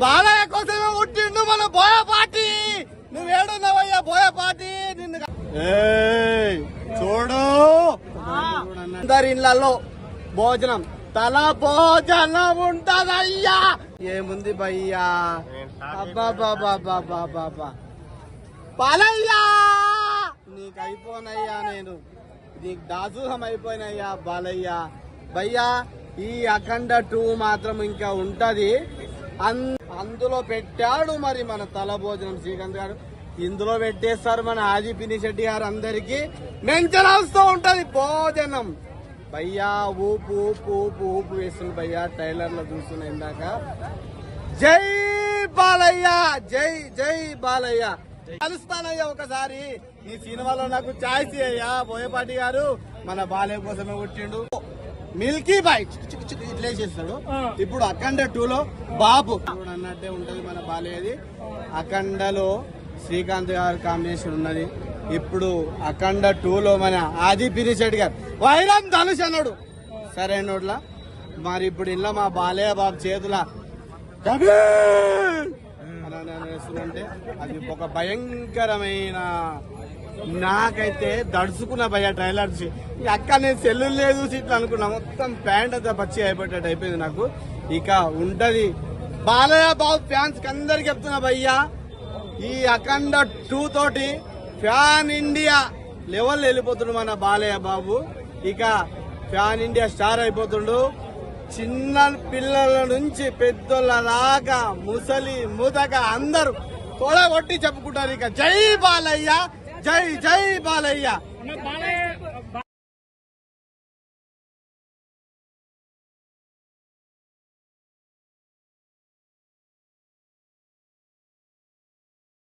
బాలయ్య కోసమే పుట్టిండు మన బోయ పాటి నువ్వేడున్నావయ్యా బోయ పాటి నిన్ను చూడు. అందరి ఇళ్ళలో భోజనం. తల భోజనం ఉంటదయ్యా. ఏముంది భయ్యా? అబ్బాబాబాబాబాబా బాలయ్యా! నీకు అయిపోనయ్యా నేను. నీకు దాసూహం అయిపోయినయ్యా బాలయ్య. భయ్యా ఈ అఖండ టూ మాత్రం ఇంకా ఉంటది. అన్- అందులో పెట్టాడు మరి మన తల భోజనం శ్రీకాంత్ గారు. ఇందులో పెట్టేస్తారు మన ఆది పినిశెట్టి గారు అందరికి. మెంచన్ వస్తూ ఉంటది భోజనం. భయ్యా ఊపు ఊపు ఊపు ఊపు వేస్తుంది భయ్యా. టైలర్లో చూస్తున్నా ఇందాక. జై బాలయ్య జై జై బాలయ్య. కలుస్తానయ్యా ఒకసారి. ఈ సినిమాలో నాకు ఛాయిస్ అయ్యా బోయపాటి గారు మన బాలయ్య కోసమే పుట్టిండు మిల్కీ బాయ్ ఇట్లే చేస్తాడు. ఇప్పుడు అఖండ టూ లో బాబు. ఇప్పుడు అన్నట్టే ఉంటది మన బాలయ్యది. అఖండలో శ్రీకాంత్ గారి కాంబినేషన్ ఉన్నది. ఇప్పుడు అఖండ టూ లో మన ఆది పినిశెట్టి గారు. వైరం ధనుష్ అన్నాడు. సరే నోట్ల. మరి ఇప్పుడు ఇలా మా బాలయ్య బాబు చేతుల కబీర్! అని అనేస్తుంటే అది ఒక భయంకరమైన నాకైతే దడుచుకున్న భయ ట్రైలర్ చూసి అక్క నేను సెల్లు లేదు ఇట్లా అనుకున్నా. మొత్తం ప్యాంట్ అంతా పచ్చి అయిపోయేటట్టు అయిపోయింది నాకు. ఇక ఉంటది బాలయ్య బాబు ఫ్యాన్స్కి అందరికి చెప్తున్నా భయ్యా ఈ అఖండ టూ తోటి ఫ్యాన్ ఇండియా లెవెల్ వెళ్ళిపోతుండు మన బాలయ్య బాబు. ఇక ఫ్యాన్ ఇండియా స్టార్ అయిపోతుండు. చిన్న పిల్లల నుంచి పెద్దోళ్ళ దాకా ముసలి ముదక అందరూ తొడగొట్టి చెప్పుకుంటారు ఇక. జై బాలయ్య జై జై బాలయ్య.